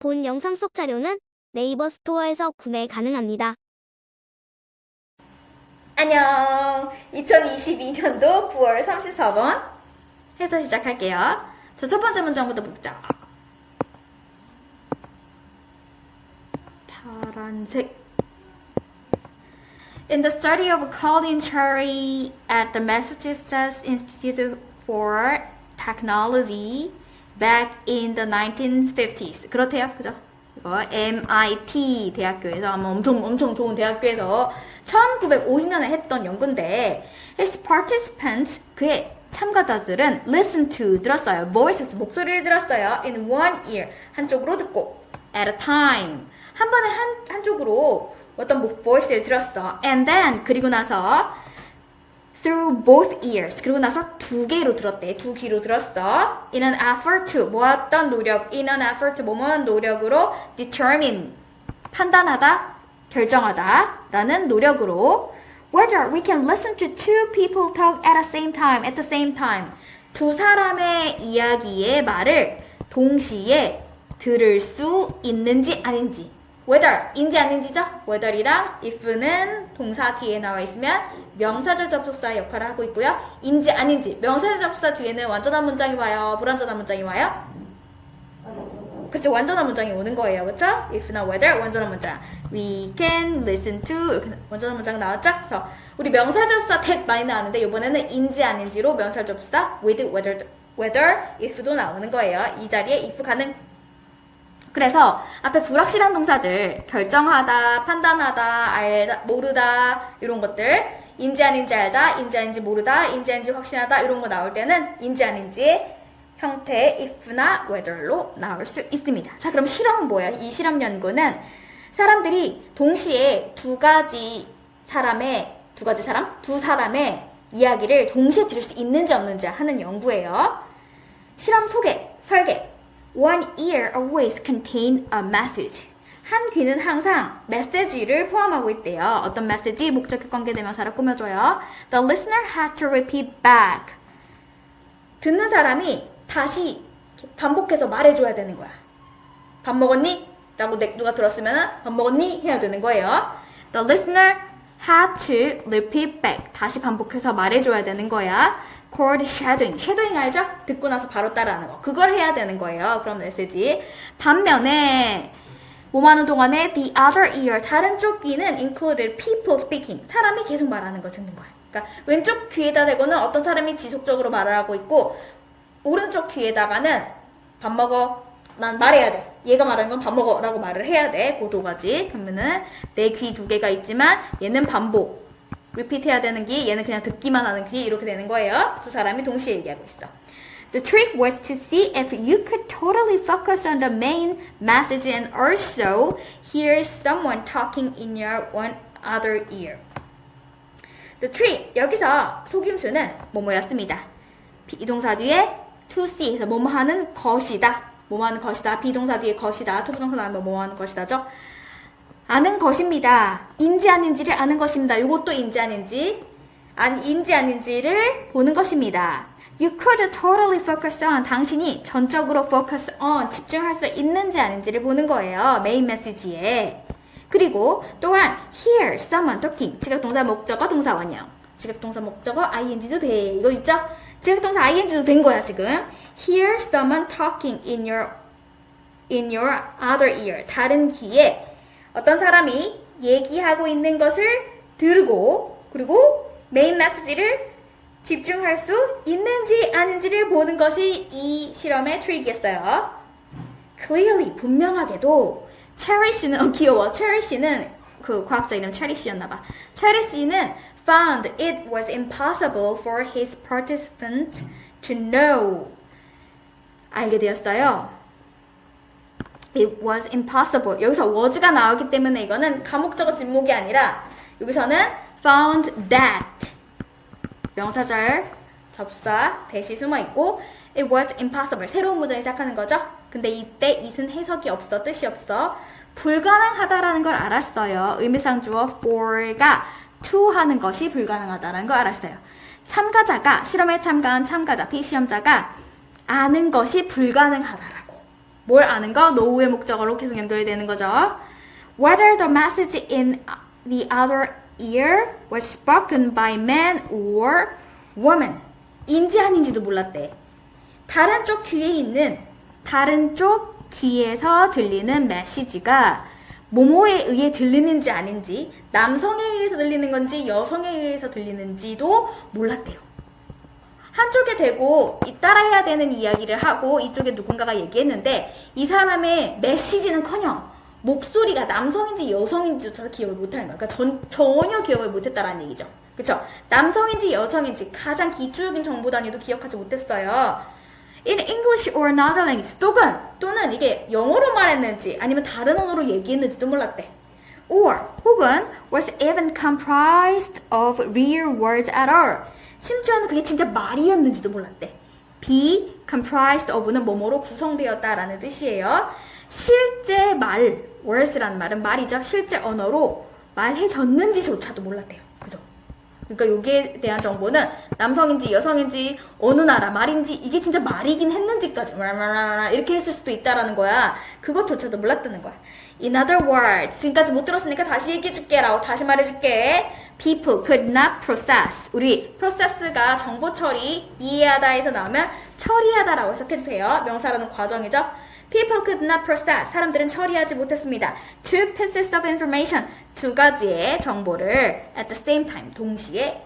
본 영상 속 자료는 네이버 스토어에서 구매 가능합니다. 안녕. 2022년도 9월 34번 해서 시작할게요. 자, 첫 번째 문장부터 보자. 파란색. In the study of Colin Cherry at the Massachusetts Institute for Technology back in the 1950s. 그렇대요. 그죠? 이거 MIT 대학교에서 아마 엄청 엄청 좋은 대학교에서 1950년에 했던 연구인데 his participants 그의 참가자들은 listen to 들었어요. voices 목소리를 들었어요. in one ear 한쪽으로 듣고 at a time 한 번에 한 한쪽으로 어떤 목 voice를 들었어. and then 그리고 나서 through both ears. 그리고 나서 두 개로 들었대. 두 귀로 들었어. in an effort to 모았던 노력. in an effort to 뭐뭐한 노력으로 determine 판단하다, 결정하다 라는 노력으로 whether we can listen to two people talk at the same time, at the same time. 두 사람의 이야기의 말을 동시에 들을 수 있는지 아닌지. whether 인지 아닌지죠? whether이랑 if는 동사 뒤에 나와 있으면 명사절 접속사 역할을 하고 있고요. 인지 아닌지 명사절 접속사 뒤에는 완전한 문장이 와요. 불완전한 문장이 와요. 그쵸 완전한 문장이 오는 거예요. 그쵸? if나 whether 완전한 문장. We can listen to 이렇게 완전한 문장 나왔죠? 그래서 우리 명사 접사 that 많이 나왔는데 이번에는 인지 아닌지로 명사 접사 with whether whether if도 나오는 거예요. 이 자리에 if 가능 그래서 앞에 불확실한 동사들 결정하다, 판단하다, 알다, 모르다 이런 것들 인지 아닌지 알다, 인지 아닌지 모르다, 인지 아닌지 확신하다 이런 거 나올 때는 인지 아닌지 형태의 if나 whether로 나올 수 있습니다. 자, 그럼 실험은 뭐예요? 이 실험 연구는 사람들이 동시에 두 가지 사람의 두 가지 사람, 두 사람의 이야기를 동시에 들을 수 있는지 없는지 하는 연구예요. 실험 소개, 설계. One ear always contain a message. 한 귀는 항상 메시지를 포함하고 있대요. 어떤 메시지? 목적격 관계대명사를 꾸며줘요. The listener had to repeat back. 듣는 사람이 다시 반복해서 말해줘야 되는 거야. 밥 먹었니? 라고 내- 누가 들었으면 밥 먹었니? 해야 되는 거예요. The listener had to repeat back. 다시 반복해서 말해줘야 되는 거야. called shadowing. shadowing 알죠? 듣고 나서 바로 따라하는 거. 그걸 해야 되는 거예요. 그런 메시지. 반면에 뭐하는 동안에 the other ear 다른 쪽 귀는 included people speaking. 사람이 계속 말하는 걸 듣는 거야. 그러니까 왼쪽 귀에다 대고는 어떤 사람이 지속적으로 말을 하고 있고 오른쪽 귀에다가는 밥 먹어. 난 말해야 돼. 얘가 말하는 건 밥 먹어. 라고 말을 해야 돼. 그두 가지. 그러면은 내 귀 두 개가 있지만 얘는 반복. repeat 해야 되는 귀, 얘는 그냥 듣기만 하는 귀. 이렇게 되는 거예요. 두 사람이 동시에 얘기하고 있어. The trick was to see if you could totally focus on the main message and also hear someone talking in your one other ear. The trick 여기서 속임수는 뭐뭐였습니다. 비동사 뒤에 to see 해서 뭐뭐 하는 것이다. 뭐뭐 하는 것이다. 비동사 뒤에 것이다. 투부정사 나오면 뭐뭐 하는 것이다죠. 아는 것입니다. 인지 아닌지를 아는 것입니다. 이것도 인지 아닌지 안 인지 아닌지를 보는 것입니다. You could totally focus on 당신이 전적으로 focus on 집중할 수 있는지 아닌지를 보는 거예요. 메인 메시지에. 그리고 또한 hear someone talking 지각동사 목적어 동사 원형 지각동사 목적어 ing도 돼 이거 있죠? 지각동사 ing도 된 거야 지금 hear someone talking in your in your other ear 다른 귀에 어떤 사람이 얘기하고 있는 것을 들고 그리고 메인 메시지를 집중할 수 있는지 아닌지를 보는 것이 이 실험의 트릭이었어요. clearly 분명하게도 체리 씨는 어, 귀여워. 체리 씨는 그 과학자 이름 체리 씨였나 봐. 체리 씨는 found it was impossible for his participants to know 알게 되었어요. It was impossible. 여기서 was가 나오기 때문에 이거는 가목적어 진목이 아니라 여기서는 found that 명사절 접사 대시 숨어 있고 it was impossible. 새로운 문장이 시작하는 거죠. 근데 이때 it은 해석이 없어. 뜻이 없어. 불가능하다라는 걸 알았어요. 의미상 주어 for가 to 하는 것이 불가능하다라는 걸 알았어요. 참가자가 실험에 참가한 참가자 피시험자가 아는 것이 불가능하다라고 뭘 아는 거? 노후의 목적어로 계속 연결되는 거죠. Whether the message in the other ear was spoken by man or woman. 인지 아닌지도 몰랐대. 다른 쪽 귀에 있는 다른 쪽 귀에서 들리는 메시지가 모모에 의해 들리는지 아닌지 남성에 의해서 들리는 건지 여성에 의해서 들리는지도 몰랐대요. 한쪽에 대고 이 따라 해야 되는 이야기를 하고 이쪽에 누군가가 얘기했는데 이 사람의 메시지는커녕 목소리가 남성인지 여성인지조차 기억을 못하는 거야. 그러니까 전, 전혀 기억을 못했다라는 얘기죠. 그쵸? 남성인지 여성인지 가장 기초적인 정보 단위도 기억하지 못했어요. In English or another language 또는 또는 이게 영어로 말했는지 아니면 다른 언어로 얘기했는지도 몰랐대. Or 혹은 was even comprised of real words at all. 심지어는 그게 진짜 말이었는지도 몰랐대. be comprised of는 뭐뭐로 구성되었다라는 뜻이에요. 실제 말, words라는 말은 말이죠. 실제 언어로 말해졌는지조차도 몰랐대요. 그죠? 그러니까 여기에 대한 정보는 남성인지 여성인지 어느 나라 말인지 이게 진짜 말이긴 했는지까지 이렇게 했을 수도 있다라는 거야. 그것조차도 몰랐다는 거야. In other words, 지금까지 못 들었으니까 다시 얘기해줄게라고 다시 말해줄게. People could not process. 우리 process가 정보 처리, 이해하다에서 나오면 처리하다라고 해석해주세요. 명사라는 과정이죠. People could not process. 사람들은 처리하지 못했습니다. Two pieces of information. 두 가지의 정보를 at the same time. 동시에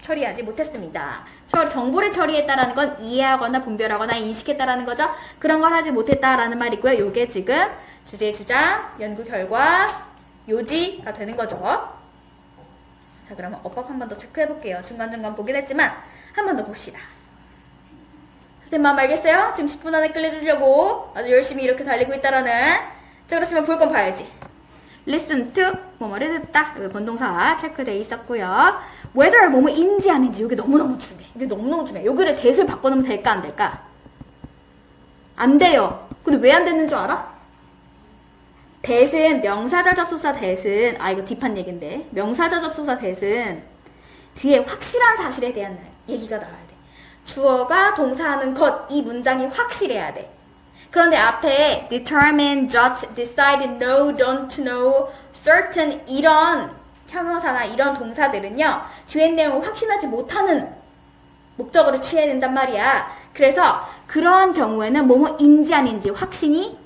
처리하지 못했습니다. 저 정보를 처리했다라는 건 이해하거나 분별하거나 인식했다라는 거죠. 그런 걸 하지 못했다라는 말이고요. 요게 지금 주제 주장, 연구 결과, 요지가 되는 거죠. 자, 그러면 어법 한 번 더 체크해 볼게요. 중간중간 보긴 했지만 한 번 더 봅시다. 선생님 마음 알겠어요? 지금 10분 안에 끌려주려고 아주 열심히 이렇게 달리고 있다라는. 자 그렇지만 볼 건 봐야지. Listen to 뭐뭐를 듣다. 여기 본동사 체크돼 있었고요. Whether 뭐뭐인지 아닌지 여기 너무너무 중요해. 이게 너무너무 중요해. 여기를 대을 바꿔놓으면 될까 안 될까? 안 돼요. 근데 왜 안 되는 줄 알아? 대은 명사절 접속사 대은 아 이거 딥한 얘긴데. 명사절 접속사 대은 뒤에 확실한 사실에 대한 얘기가 나와야 돼 주어가 동사하는 것, 이 문장이 확실해야 돼. 그런데 앞에 determine, judge, decide, know, don't know, certain 이런 형용사나 이런 동사들은요, 뒤에 내용을 확신하지 못하는 목적어를 취해야 된단 말이야. 그래서 그러한 경우에는 뭐뭐인지 아닌지 확신이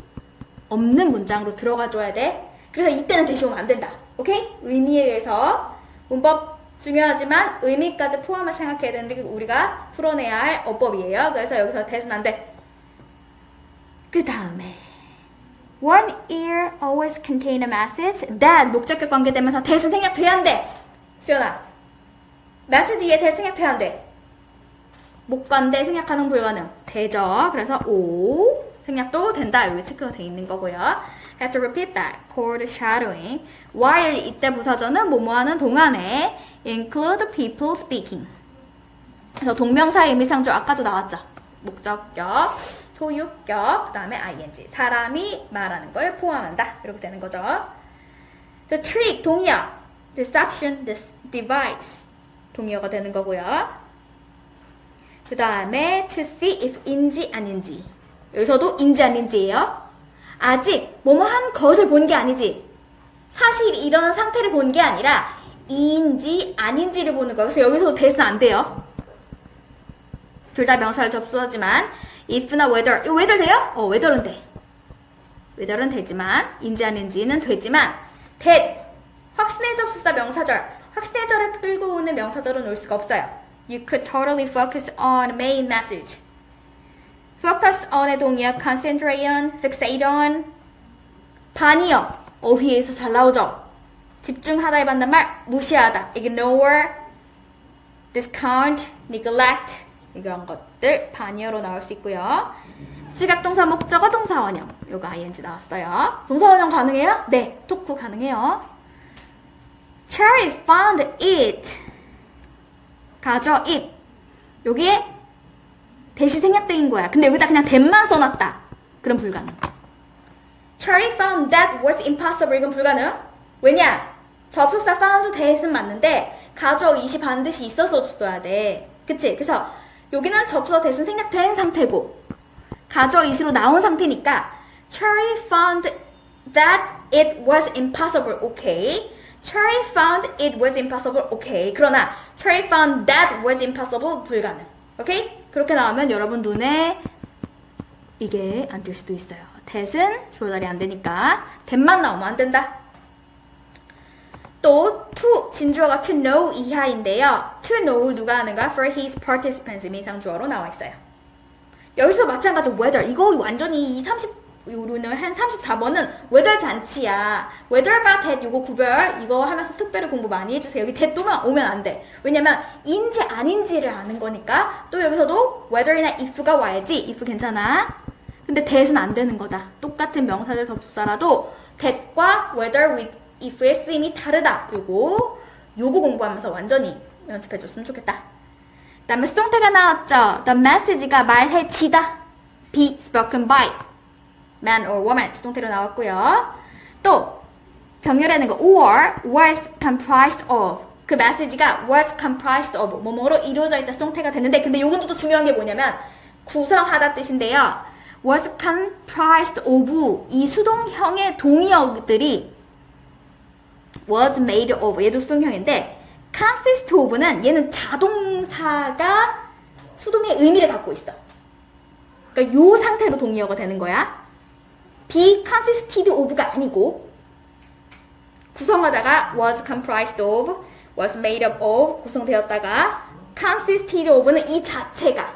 없는 문장으로 들어가 줘야 돼. 그래서 이때는 대시 오면 안 된다. 오케이? 의미에 의해서 문법 중요하지만 의미까지 포함을 생각해야 되는데 그 우리가 풀어내야 할 어법이에요. 그래서 여기서 돼. 그 다음에 One ear always contain a message that 목적격 관계되면서 대수 생략 돼야 한대. 수연아. message 뒤에 대수 생략 돼야 한대. 목관대 생략하는 불가능. 되죠. 그래서 O 생략도 된다. 여기 체크가 돼 있는 거고요. Have to repeat that. called shadowing. while 이때 부사절은 뭐뭐하는 동안에 include people speaking. 그래서 동명사 의미상조 아까도 나왔죠. 목적격, 소유격, 그 다음에 ing. 사람이 말하는 걸 포함한다. 이렇게 되는 거죠. The trick, 동의어. deception, device. 동의어가 되는 거고요. 그 다음에 to see if 인지 아닌지. 여기서도 인지 아닌지예요. 아직 뭐뭐 한 것을 본 게 아니지. 사실 이런 상태를 본 게 아니라 인지 아닌지를 보는 거예요. 그래서 여기서 대수는 안 돼요. 둘 다 명사를 접수하지만 if나 whether 이거 whether 돼요? 어 whether는 돼. whether는 되지만 인지 아닌지는 되지만 that 확신의 접수사 명사절 확신의 절을 끌고 오는 명사절은 올 수가 없어요. You could totally focus on main message. Focus on의 동의어 concentrate on, fixate on 반이어 어휘에서 잘 나오죠. 집중하다에 받는 말 무시하다, ignore, discount, neglect 이런 것들 반이어로 나올 수 있고요. 지각 동사 목적어 동사 원형 요거 ing 나왔어요. 동사 원형 가능해요? 네, 토크 가능해요. Cherry found it 가져 it 여기에 대시 생략된 거야. 근데 여기다 그냥 that만 써놨다. 그럼 불가능. Charlie found that was impossible. 이건 불가능. 왜냐? 접속사 found that은 맞는데 가져 it이 반드시 있어서 써야 돼. 그치? 그래서 여기는 접속사 that은 생략된 상태고 가주어 이시로 나온 상태니까 Cherry found that it was impossible. Okay. Cherry found it was impossible. Okay. 그러나 Cherry found that was impossible. 불가능. 오케이? 그렇게 나오면 여러분 눈에 이게 안뜰 수도 있어요. that은 자리 안 되니까 that만 나오면 안 된다. 또 to 진주어가 to know 이하인데요. to know 누가 하는가? For his participants 민상 주어로 나와 있어요. 여기서 마찬가지 weather 이거 완전히 이 30, 요로는 한 34번은 weather 잔치야. weather과 that 요거 구별 이거 하면서 특별히 공부 많이 해주세요. 여기 또만 오면 안 돼. 왜냐면 인지 아닌지를 아는 거니까 또 여기서도 whether이나 if가 와야지 if 괜찮아. 근데 that은 안 되는 거다. 똑같은 명사절 접속사라도 that과 whether with if의 쓰임이 다르다. 요거 요거 공부하면서 완전히 연습해 줬으면 좋겠다. 다음에 수동태가 나왔죠. The message가 말해지다. be spoken by man or woman 수동태로 나왔고요. 또 병렬하는 거 or was comprised of 그 메시지가 was comprised of 뭐뭐로 이루어져 있다 수동태가 됐는데 근데 요건 또 중요한 게 뭐냐면 구성하다 뜻인데요. was comprised of 이 수동형의 동의어들이 was made of 얘도 수동형인데 consist of는 얘는 자동사가 수동의 의미를 갖고 있어. 그러니까 요 상태로 동의어가 되는 거야. Be consisted of가 아니고 구성하다가 was comprised of, was made up of 구성되었다가 consisted of는 이 자체가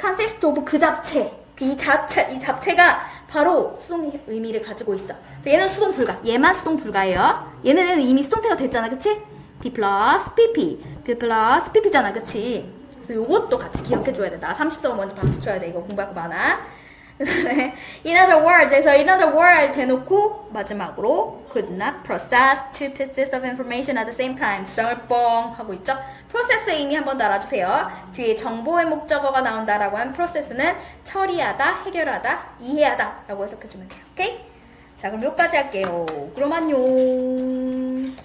consist of 그 자체, 그 이 자체, 이 자체가 바로 수동의 의미를 가지고 있어. 얘는 수동 불가. 얘만 수동 불가예요. 얘네는 이미 수동태가 됐잖아, 그치? be plus pp, be plus pp잖아, 그치? 그래서 요것도 같이 기억해줘야 된다. 30점 먼저 박수 쳐야 돼. 이거 공부할 거 많아. in other words에서 in other word 대놓고 마지막으로 could not process two pieces of information at the same time 주장을 뻥 하고 있죠. process에 이미 한번 달아주세요. 뒤에 정보의 목적어가 나온다라고 하면 process는 처리하다, 해결하다, 이해하다라고 해석해주면 돼요. 오케이? 자 그럼 여기까지 할게요. 그럼 안녕.